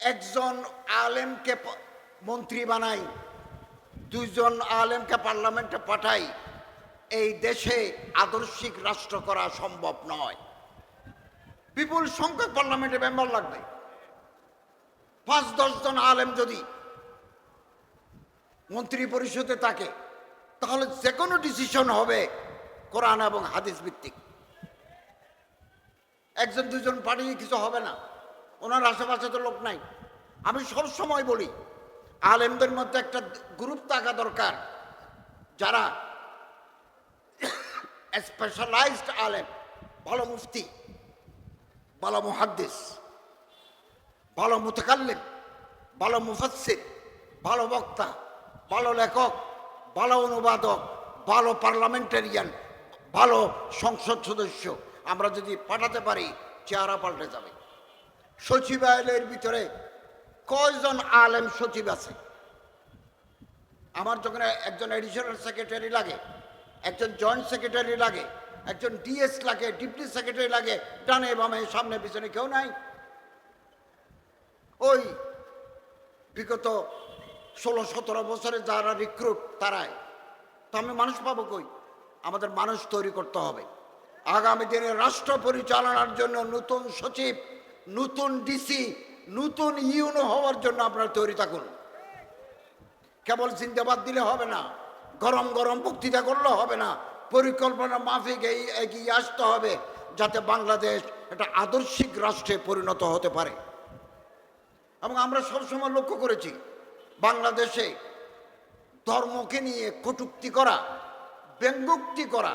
একজন আলেমকে মন্ত্রী বানাই, দুইজন আলেমকে পার্লামেন্টে পাঠাই, এই দেশে আদর্শিক রাষ্ট্র করা সম্ভব নয়। বিপুল সংখ্যক পার্লামেন্টে মেম্বার লাগবে। পাঁচ দশজন আলেম যদি মন্ত্রী পরিষদে থাকে, তাহলে যে কোনো ডিসিশন হবে কোরআন এবং হাদিস ভিত্তিক। একজন, দুজন পাঠিয়ে কিছু হবে না। ওনার আশেপাশে তো লোক নাই। আমি সব সময় বলি, আলেমদের মধ্যে একটা গ্রুপ থাকা দরকার, যারা স্পেশালাইজড আলেম, ভালো মুফতি, ভালো মুহাদ্দিস, ভালো মুতাকাল্লিম, ভালো মুফাসসির, ভালো বক্তা, ভালো লেখক, ভালো অনুবাদক, ভালো পার্লামেন্টারিয়ান, ভালো সংসদ সদস্য। আমরা যদি পাঠাতে পারি, চেহারা পাল্টে যাবে। সচিবালয়ের ভিতরে কয়জন আলেম সচিব আছে? আমার যখন একজন এডিশনাল সেক্রেটারি লাগে, একজন জয়েন্ট সেক্রেটারি লাগে, একজন ডিএস লাগে ডিপটি সেক্রেটারি লাগে, ডানে বামে, সামনে পিছনে কেউ নাই। ওই বিগত ষোলো সতেরো বছরে যারা রিক্রুট তারাই। তো আমি মানুষ পাবো কই? আমাদের মানুষ তৈরি করতে হবে। আগামী দিনে রাষ্ট্র পরিচালনার জন্য নতুন সচিব নতুন ডিসি নতুন ইউনো হওয়ার জন্য আপনারা তৈরি থাকুন। কেবল চিন্তাবাদ দিলে হবে না, গরম গরম বক্তৃতা করলে হবে না, পরিকল্পনা মাফিক এই এগিয়ে আসতে হবে যাতে বাংলাদেশ একটা আদর্শিক রাষ্ট্রে পরিণত হতে পারে। এবং আমরা সবসময় লক্ষ্য করেছি, বাংলাদেশে ধর্মকে নিয়ে কটুক্তি করা, ব্যঙ্গোক্তি করা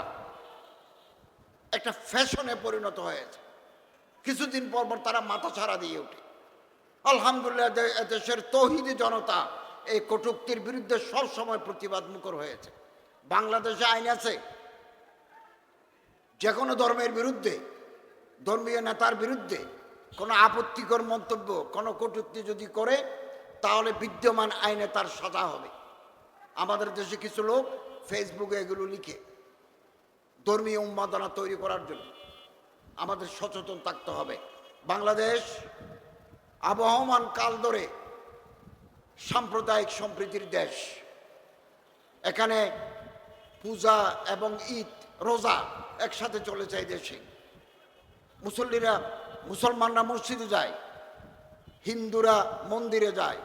একটা ফ্যাশনে পরিণত হয়েছে। কিছুদিন পর পর তারা মাথা ছাড়া দিয়ে ওঠে। আলহামদুলিল্লাহ দেশের তৌহিদি জনতা এই কটুক্তির বিরুদ্ধে সবসময় প্রতিবাদ মুখর হয়েছে। বাংলাদেশে আইন আছে যে কোনো ধর্মের বিরুদ্ধে, ধর্মীয় নেতার বিরুদ্ধে কোনো আপত্তিকর মন্তব্য, কোনো কটূক্তি যদি করে, তাহলে বিদ্যমান আইনে তার সাজা হবে। আমাদের দেশে কিছু লোক ফেসবুকে এগুলো লিখে ধর্মীয় উন্মাদনা তৈরি করার জন্য আমাদের সচেতন থাকতে হবে। বাংলাদেশ আবহমান কাল ধরে সাম্প্রদায়িক সম্প্রীতির দেশ। এখানে পূজা এবং ঈদ, রোজা একসাথে চলে যায় দেশে। মুসল্লিরা, মুসলমানরা মসজিদে যায়, হিন্দুরা মন্দিরে যায়,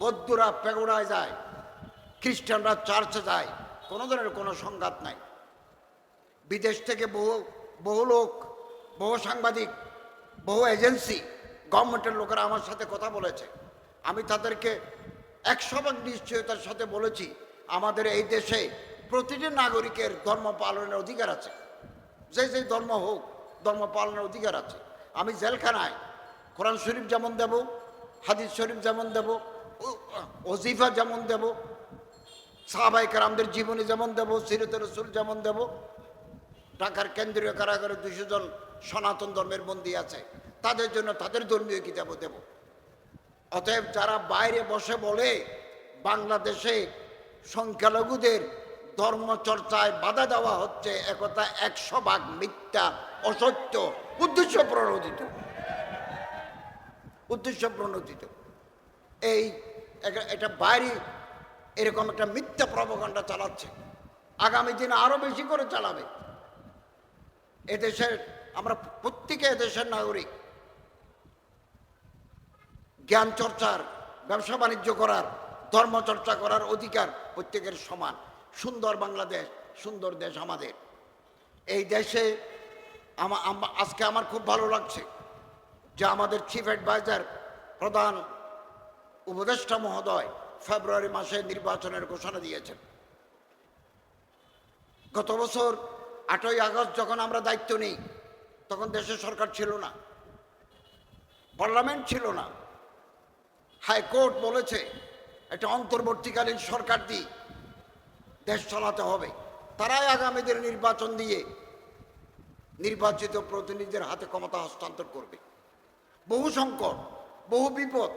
বৌদ্ধরা পেগোড়ায় যায়, খ্রিস্টানরা চার্চে যায়, কোনো ধরনের কোনো সংঘাত নাই। বিদেশ থেকে বহু বহু লোক, বহু সাংবাদিক, বহু এজেন্সি, গভর্নমেন্টের লোকেরা আমার সাথে কথা বলেছে। আমি তাদেরকে একশো ভাগ নিশ্চয়তার সাথে বলেছি, আমাদের এই দেশে প্রতিটি নাগরিকের ধর্ম পালনের অধিকার আছে। যে যে ধর্ম হোক, ধর্ম পালনের অধিকার আছে। আমি জেলখানায় কোরআন শরীফ যেমন দেব, হাদিস শরীফ যেমন দেব ওজিফা যেমন দেব সাহাবাই কারামদের জীবনী যেমন দেব সিরত রসুল যেমন দেব ঢাকার কেন্দ্রীয় কারাগারে দুশো জন সনাতন ধর্মের বন্দী আছে। তাদের জন্য তাদের ধর্মীয় কিতাবও দেব? অতএব যারা বাইরে বসে বলে বাংলাদেশে সংখ্যালঘুদের ধর্মচর্চায় বাধা দেওয়া হচ্ছে একথা একশো ভাগ মিথ্যা, অসত্য, উদ্দেশ্য প্রণোদিত। উদ্দেশ্য প্রণোদিত। এই এটা- বাইরে এরকম একটা মিথ্যা প্রবকাণ্ডা চালাচ্ছে। আগামী দিনে আরও বেশি করে চালাবে। এদেশের, আমরা প্রত্যেকে এদেশের নাগরিক। জ্ঞান চর্চার, ব্যবসা বাণিজ্য করার ধর্মচর্চা করার অধিকার প্রত্যেকের সমান। সুন্দর বাংলাদেশ, সুন্দর দেশ আমাদের। এই দেশে আজকে আমার খুব ভালো লাগছে যে আমাদের চিফ অ্যাডভাইজার প্রধান উপদেষ্টা মহোদয় ফেব্রুয়ারি মাসে নির্বাচনের ঘোষণা দিয়েছেন। গত বছর আটই আগস্ট যখন আমরা দায়িত্ব নিই, তখন দেশের সরকার ছিল না, পার্লামেন্ট ছিল না। হাইকোর্ট বলেছে, একটা অন্তর্বর্তীকালীন সরকার দিয়ে দেশ চালাতে হবে। তারাই আগামীদের নির্বাচন দিয়ে নির্বাচিত প্রতিনিধিদের হাতে ক্ষমতা হস্তান্তর করবে। বহু সংকট, বহু বিপদ,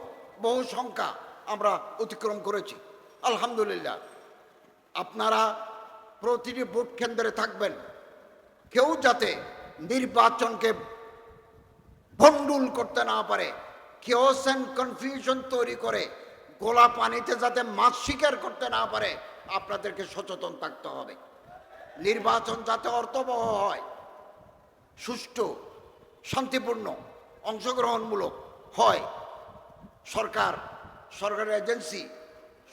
বহু সংখ্যা আমরা অতিক্রম করেছি। আলহামদুলিল্লাহ। আপনারা প্রতিটি ভোট কেন্দ্রে থাকবেন। কেউ যাতে নির্বাচনকে ভণ্ডুল করতে না পারে কেওস অ্যান্ড কনফিউশন তৈরি করে, গোলা পানিতে যাতে মাছ শিকার করতে না পারে, আপনাদেরকে সচেতন থাকতে হবে। নির্বাচন যাতে অর্থবহ হয়, সুষ্ঠু, শান্তিপূর্ণ, অংশগ্রহণমূলক হয়, সরকার, সরকারের এজেন্সি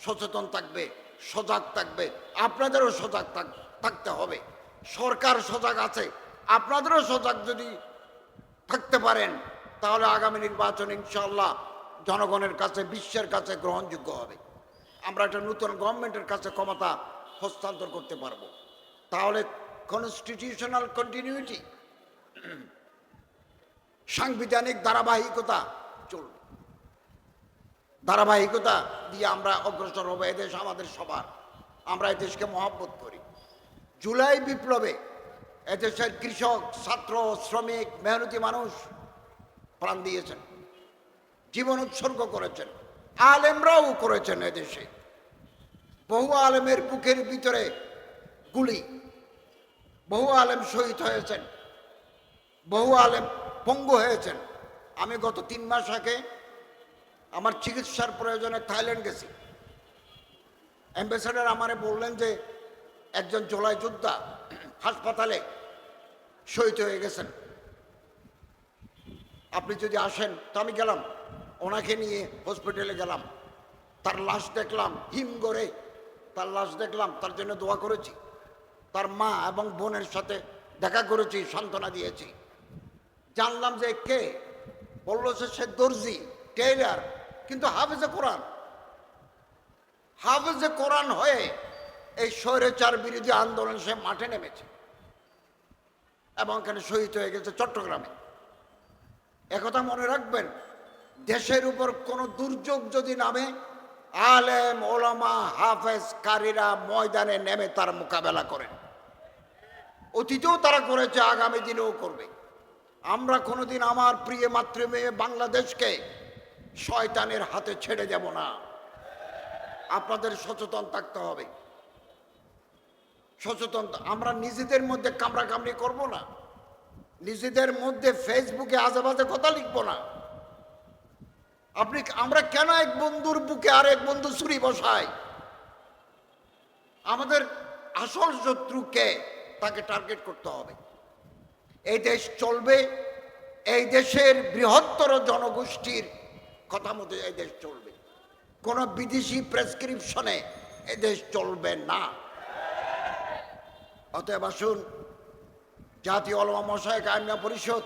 সচেতন থাকবে, সজাগ থাকবে, আপনাদেরও সজাগ থাক- থাকতে হবে। সরকার সজাগ আছে, আপনাদেরও সজাগ যদি থাকতে পারেন, তাহলে আগামী নির্বাচন ইনশাল্লাহ জনগণের কাছে, বিশ্বের কাছে গ্রহণযোগ্য হবে। আমরা একটা নতুন গভর্নমেন্টের কাছে ক্ষমতা হস্তান্তর করতে পারব। তাহলে কনস্টিটিউশনাল কন্টিনিউটি সাংবিধানিক ধারাবাহিকতা চলবে। ধারাবাহিকতা দিয়ে আমরা অগ্রসর হব এদেশ আমাদের সবার। আমরা এদেশকে মহব্বত করি। জুলাই বিপ্লবে এদেশের কৃষক, ছাত্র, শ্রমিক, মেহনতি মানুষ প্রাণ দিয়েছেন। জীবন উৎসর্গ করেছেন। আলেমরাও করেছেন এদেশে। বহু আলেমের বুকের ভিতরে গুলি। বহু আলেম শহীদ হয়েছেন। বহু আলেম পঙ্গু হয়েছেন। আমি গত তিন মাস আগে আমার চিকিৎসার প্রয়োজনে থাইল্যান্ড গেছি। অ্যাম্বাসেডার আমারে বললেন যে একজন জোলাই যোদ্ধা হাসপাতালে শহীদ হয়ে গেছেন। আপনি যদি আসেন, তো আমি গেলাম। ওনাকে নিয়ে হসপিটালে গেলাম। তার লাশ দেখলাম, হিম করে তার লাশ দেখলাম, তার জন্য দোয়া করেছি। তার মা এবং বোনের সাথে দেখা করেছি, সান্ত্বনা দিয়েছি। জানলাম যে কে? বলল যে সে দর্জি, টেইলার। কিন্তু হাফেজে কোরআন। হাফেজে কোরআন হয়ে এই স্বৈরাচার বিরোধী আন্দোলন সে মাঠে নেমেছে। এবং এখানে শহীদ হয়ে গেছে চট্টগ্রামে। একথা মনে রাখবেন, দেশের উপর কোনো দুর্যোগ যদি নামে, আলেম, ওলামা, হাফেজ, কারীরা ময়দানে নেমে তার মোকাবেলা করেন। অতীতেও তারা করেছে, আগামী দিনেও করবে। আমরা কোনোদিন আমার প্রিয় মাতৃমেয়ে বাংলাদেশকে শয়তানের হাতে ছেড়ে দেব না। আপনাদের সচেতন থাকতে হবে। সচেতন আমরা নিজেদের মধ্যে কামড়াকামড়ি করব না। নিজেদের মধ্যে ফেসবুকে আজেবাজে কথা লিখব না। আপনি আমরা কেন এক বন্ধুর বুকে আর এক বন্ধু ছুরি বসাই? আমাদের আসল শত্রুকে তাকে টার্গেট করতে হবে। এই দেশ চলবে, এই দেশের বৃহত্তর জনগোষ্ঠীর কথা মতো এই দেশ চলবে। কোনো বিদেশি প্রেসক্রিপশনে এই দেশ চলবে না। অতএব আসুন, জাতীয় অলমা মশায় কায়মিয়া পরিষদ,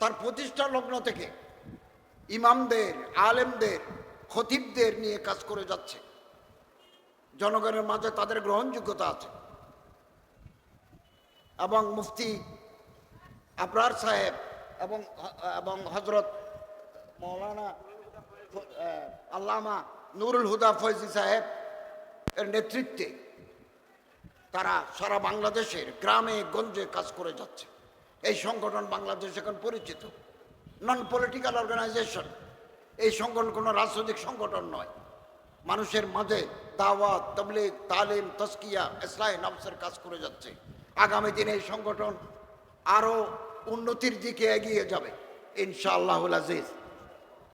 তার প্রতিষ্ঠা লগ্ন থেকে ইমামদের, আলেমদের, খতিবদের নিয়ে কাজ করে যাচ্ছে। জনগণের মাঝে তাদের গ্রহণযোগ্যতা আছে। এবং মুফতি আবরার সাহেব এবং এবং হজরত মৌলানা আল্লামা নুরুল হুদা ফৈজি সাহেব এর নেতৃত্বে তারা সারা বাংলাদেশের গ্রামে, গঞ্জে কাজ করে যাচ্ছে। এই সংগঠন বাংলাদেশ এখন পরিচিত। নন পলিটিক্যাল অর্গানাইজেশন এই সংগঠন কোনো রাজনৈতিক সংগঠন নয়। মানুষের মাঝে দাওয়াত, তবলিগ, তালিম তস্কিয়া ইসলাহ নফসের কাজ করে যাচ্ছে। আগামী দিনে এই সংগঠন আরও উন্নতির দিকে এগিয়ে যাবে। ইনশাআল্লাহুল আজিজ।